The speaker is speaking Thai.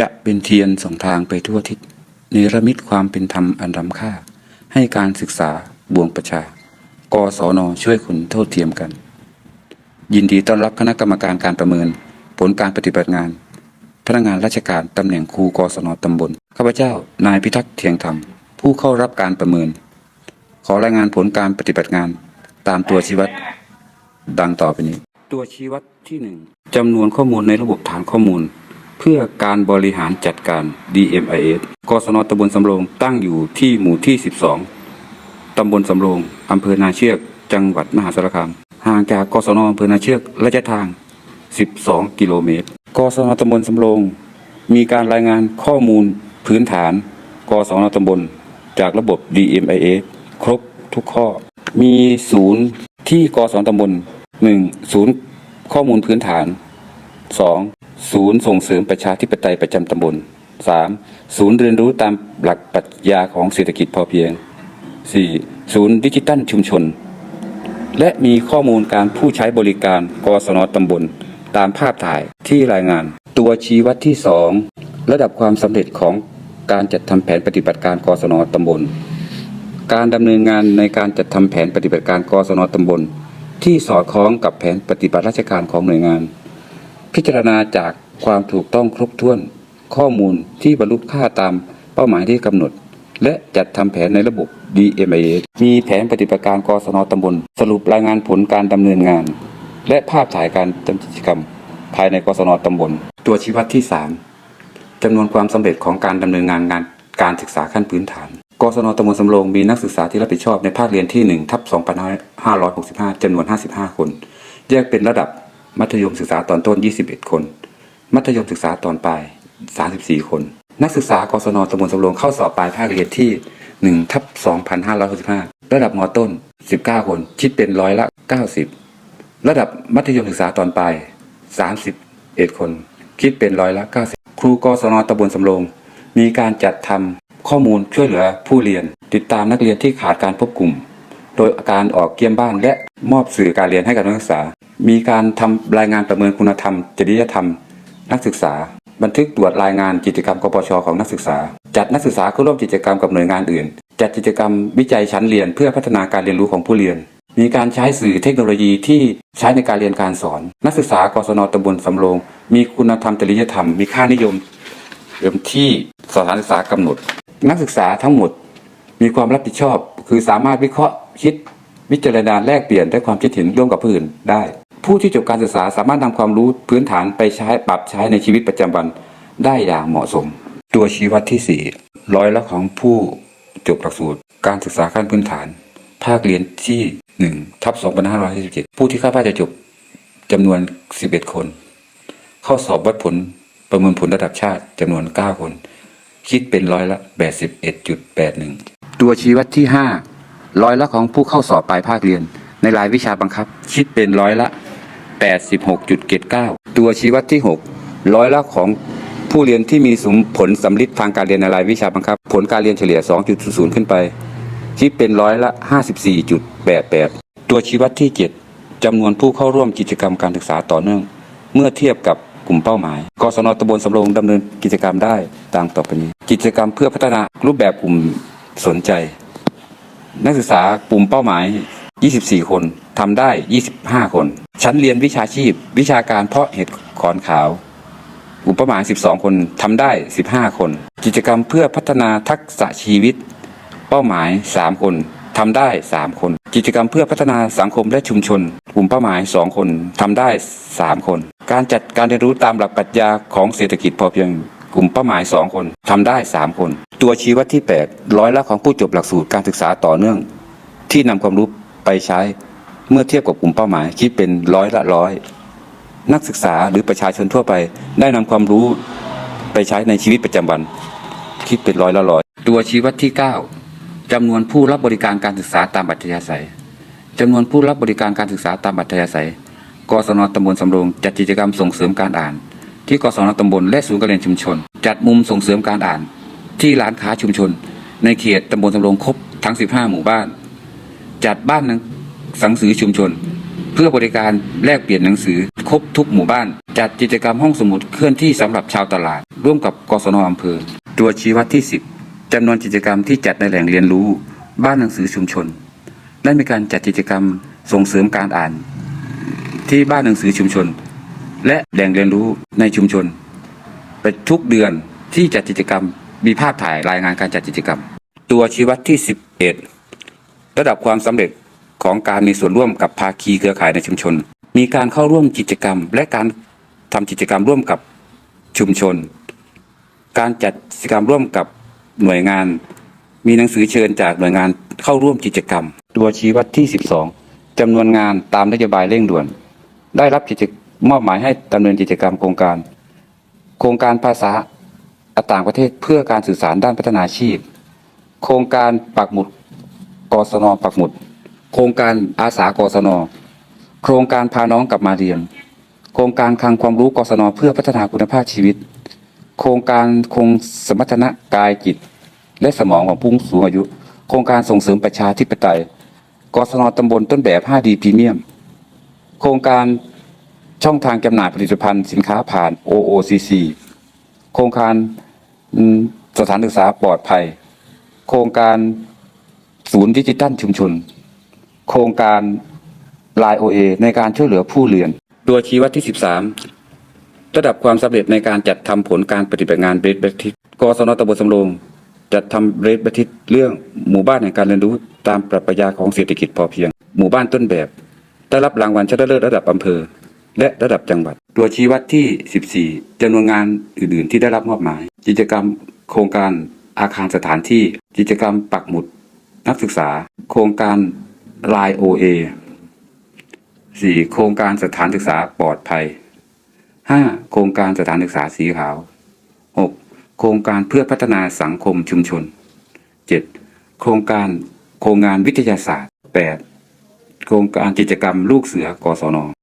จะเป็นเทียนส่องทางไปทั่วทิศเนรมิตความเป็นธรรมอันล้ำค่า ให้การศึกษาบวงประชากศนช่วยคุณเท่าเทียมกัน ยินดีต้อนรับคณะกรรมการการประเมิน ผลการปฏิบัติงาน พนักงานราชการตำแหน่งครูกศนตำบลข้าพเจ้านายพิทักษ์เทียงธรรม ผู้เข้ารับการประเมิน ขอรายงานผลการปฏิบัติงาน ตามตัวชี้วัด ดังต่อไปนี้ ตัวชี้วัดที่หนึ่งจำนวนข้อมูลในระบบฐานข้อมูล เพื่อการบริหารจัดการ DMIS กศนตำบลสำโรงตั้งอยู่ที่หมู่ที่ 12 ตำบลสำโรงอำเภอนาเชือก จังหวัดมหาสารคาม ห่างจากกศนอำเภอนาเชือกระยะทาง 12 กิโลเมตร กศนตำบลสำโรง มีการรายงานข้อมูลพื้นฐาน กศนตำบล จากระบบ DMIS ครบทุกข้อ มีศูนย์ที่กศนตำบล 1. ศูนย์ข้อมูลพื้นฐาน 2. ศูนย์ส่งเสริมประชาธิปไตยประจำตำบล 3. ศูนย์เรียนรู้ตามหลักปรัชญาของเศรษฐกิจพอเพียง 4. ศูนย์ดิจิตัลชุมชน และมีข้อมูลการผู้ใช้บริการกศนตำบล ตามภาพถ่ายที่รายงาน ตัวชี้วัดที่ 2 ระดับความสำเร็จของการจัดทำแผนปฏิบัติการกศนตำบล การดำเนินงานในการจัดทำแผนปฏิบัติการกศนตำบล ที่สอดคล้องกับแผนปฏิบัติราชการของหน่วยงาน พิจารณาจากความถูกต้องครบถ้วน ข้อมูลที่บรรลุค่าตามเป้าหมายที่กำหนด และจัดทำแผนในระบบ DMA มีแผนปฏิบัติการกศนตำบล สรุปรายงานผลการดำเนินงาน และภาพถ่ายการดำเนินกิจกรรม ภายในกศนตำบล ตัวชี้วัดที่ 3จำนวนความสำเร็จของการดำเนินงานงานการศึกษาขั้นพื้นฐานกศนตำบลสำโรงมีนักศึกษาที่รับผิดชอบในภาคเรียนที่1ทับ2565จำนวน 55 คน แยกเป็นระดับ มัธยมศึกษาตอนต้น 21 คน มัธยมศึกษาตอนปลาย 34 คน นักศึกษากศนตำบลสำโรงเข้าสอบปลายภาคเรียนที่1ทับ2565 ระดับมต้น 19 คน คิดเป็นร้อยละ 90 ระดับมัธยมศึกษาตอนปลาย 31 คน คิดเป็นร้อยละ 90 ครูกศนตำบลสำโรง มีการจัดทำข้อมูลช่วยเหลือผู้เรียน ติดตามนักเรียนที่ขาดการพบกลุ่ม โดยการออกเกี่ยมบ้านและมอบสื่อการเรียนให้กับนักศึกษา มีการทำรายงานประเมินคุณธรรม จริยธรรม นักศึกษา บันทึกตรวจรายงานกิจกรรมกปชของนักศึกษา จัดนักศึกษาเข้าร่วมกิจกรรมกับหน่วยงานอื่น จัดกิจกรรมวิจัยชั้นเรียนเพื่อพัฒนาการเรียนรู้ของผู้เรียน มีการใช้สื่อเทคโนโลยีที่ใช้ในการเรียนการสอน นักศึกษากศนตำบลสำโรง มีคุณธรรมจริยธรรม มีค่านิยมเดิมที่สถานศึกษากำหนด นักศึกษาทั้งหมด มีความรับผิดชอบ คือสามารถวิเคราะห์คิดวิจารณาแลกเปลี่ยนและความคิดเห็นร่วมกับผู้อื่นได้ ผู้ที่จบการศึกษาสามารถนำความรู้พื้นฐานไปใช้ปรับใช้ในชีวิตประจำวันได้อย่างเหมาะสม ตัวชี้วัดที่ 4 ร้อยละของผู้จบหลักสูตร การศึกษาขั้นพื้นฐาน ภาคเรียนที่1ทับ2547ผู้ที่คาดว่าจะจบจำนวน 11 คน เข้าสอบวัดผลประเมินผลระดับชาติจำนวน 9 คน คิดเป็นร้อยละ 81.81 ตัวชี้วัดที่ 5 ร้อยละของผู้เข้าสอบปลายภาคเรียน ในรายวิชาบังคับ คิดเป็นร้อยละ 86.79 ตัวชี้วัดที่ 6 ร้อยละของผู้เรียนที่มีสมผลสำลิดทางการเรียนในรายวิชาบังคับ ผลการเรียนเฉลี่ย 2.00 ขึ้นไป คิดเป็นร้อยละ 54.88 ตัวชี้วัดที่ 7จำนวนผู้เข้าร่วมกิจกรรมการศึกษาต่อเนื่อง เมื่อเทียบกับกลุ่มเป้าหมาย กศนตำบลสำโรงดำเนินกิจกรรมได้ดังต่อไปนี้ กิจกรรมเพื่อพัฒนารูปแบบกลุ่มสนใจ นักศึกษากลุ่มเป้าหมาย 24 คนทำได้ 25 คน ชั้นเรียนวิชาชีพ วิชาการเพาะเห็ดขอนขาวกลุ่มเป้าหมาย12 คนทำได้ 15 คน กิจกรรมเพื่อพัฒนาทักษะชีวิต เป้าหมาย 3 คนทำได้ 3 คน กิจกรรมเพื่อพัฒนาสังคมและชุมชน กลุ่มเป้าหมาย 2 คนทำได้ 3 คน การจัดการเรียนรู้ตามหลักปรัชญาของเศรษฐกิจพอเพียงกลุ่มเป้าหมาย 2 คนทำได้ 3 คน ตัวชี้วัดที่ 8 ร้อยละของผู้จบหลักสูตรการศึกษาต่อเนื่อง ที่นำความรู้ไปใช้ เมื่อเทียบกับกลุ่มเป้าหมายคิดเป็นร้อยละร้อยนักศึกษาหรือประชาชนทั่วไป ได้นำความรู้ไปใช้ในชีวิตประจำวัน คิดเป็นร้อยละร้อยตัวชี้วัดที่ 9จำนวนผู้รับบริการการศึกษาตามบัตรยาศัยจำนวนผู้รับบริการการศึกษาตามบัตรยาศัยกศนตำบลสำโรงจัดกิจกรรมส่งเสริมการอ่าน ที่กศนตำบลและศูนย์การเรียนชุมชน จัดมุมส่งเสริมการอ่าน ที่ร้านค้าชุมชน ในเขตตำบลสำโรงครบทั้ง 15 หมู่บ้าน จัดบ้าน หนังสือชุมชน เพื่อบริการแลกเปลี่ยนหนังสือ ครบทุกหมู่บ้าน จัดกิจกรรมห้องสมุดเคลื่อนที่สำหรับชาวตลาด ร่วมกับกศนอำเภอ ตัวชี้วัดที่ 10จำนวนกิจกรรมที่จัดในแหล่งเรียนรู้ บ้านหนังสือชุมชน ได้มีการจัดกิจกรรมส่งเสริมการอ่าน ที่บ้านหนังสือชุมชน และแหล่งเรียนรู้ในชุมชนไปทุกเดือนที่จัดกิจกรรมมีภาพถ่ายรายงานการจัดกิจกรรม ตัวชี้วัดที่ 11 ระดับความสำเร็จ ของการมีส่วนร่วมกับภาคีเครือข่ายในชุมชน มีการเข้าร่วมกิจกรรม และการทำกิจกรรมร่วมกับชุมชน การจัดกิจกรรมร่วมกับหน่วยงาน มีหนังสือเชิญจากหน่วยงานเข้าร่วมกิจกรรม ตัวชี้วัดที่ 12จำนวนงานตามนโยบายเร่งด่วน ได้รับกิจมอบหมายให้ดำเนินกิจกรรมโครงการ โครงการภาษาต่างประเทศเพื่อการสื่อสารด้านพัฒนาอาชีพ โครงการปักหมุดกศนปักหมุด โครงการอาสากศน โครงการพาน้องกลับมาเรียน โครงการคลังความรู้กศน เพื่อพัฒนาคุณภาพชีวิต โครงการคงสมรรถนะกายจิต และสมองของผู้สูงอายุ โครงการส่งเสริมประชาธิปไตย กศนตำบลต้นแบบ 5D พรีเมียม โครงการช่องทางจำหน่ายผลิตภัณฑ์สินค้าผ่าน OOCC โครงการสถานศึกษาปลอดภัย โครงการศูนย์ดิจิตัลชุมชน โครงการลายโอเอในการช่วยเหลือผู้เรียน ตัวชี้วัดที่ 13 ระดับความสำเร็จในการจัดทำผลการปฏิบัติงานเบรดเบทิตกศนตำบลสำโรงจัดทำเบรดเบทิตเรื่องหมู่บ้านแห่งการเรียนรู้ตามปรัชญาของเศรษฐกิจพอเพียง หมู่บ้านต้นแบบ ได้รับรางวัลชนะเลิศระดับอำเภอ และระดับจังหวัด ตัวชี้วัดที่ 14จำนวนงานอื่น ๆ ที่ได้รับมอบหมาย กิจกรรมโครงการอาคารสถานที่ กิจกรรมปักหมุด นักศึกษา โครงการ ลายโอเอสี่โครงการสถานศึกษาปลอดภัยห้าโครงการสถานศึกษาสีขาวหกโครงการเพื่อพัฒนาสังคมชุมชนเจ็ดโครงการโครงงานวิทยาศาสตร์แปดโครงการกิจกรรมลูกเสือกศน